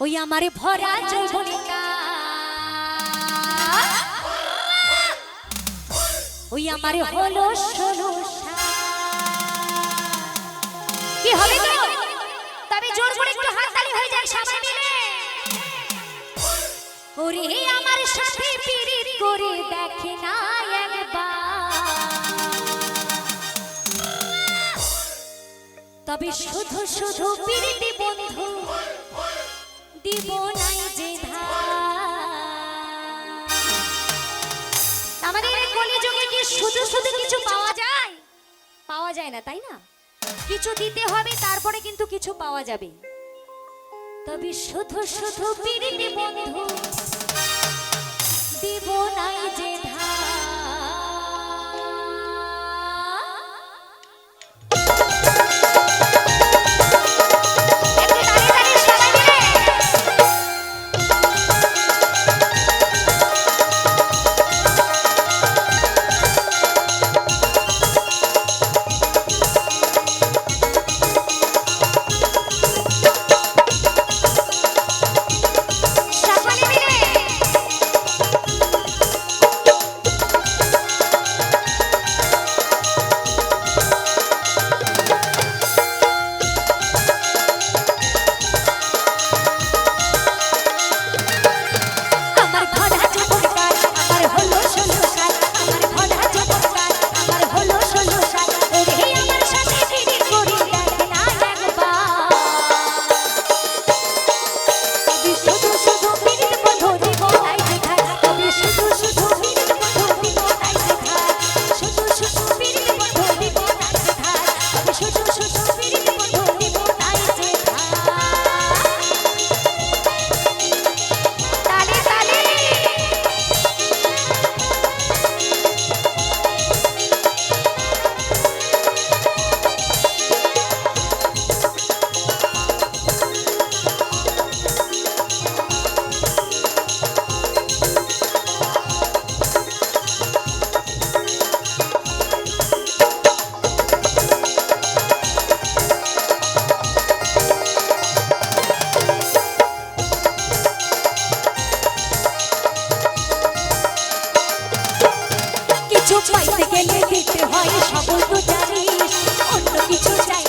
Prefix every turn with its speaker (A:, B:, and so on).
A: ওই আমার ভরা ওই আমার হলো কি হবে তবে জোর করে একটু হাততালি হয়ে যাক সবাই মিলে। ওরে আমার সাথে পিরিত করে দেখে না তবে শুধু শুধু পিরিতি বন্ধু পাওয়া যায় না, তাই না? কিছু দিতে হবে, তারপরে কিন্তু কিছু পাওয়া যাবে। তবে শুধু শুধু বন্ধু, দিব পাইতে গেলে দিতে হয় সবল তো জানিস অন্য কিছু চাই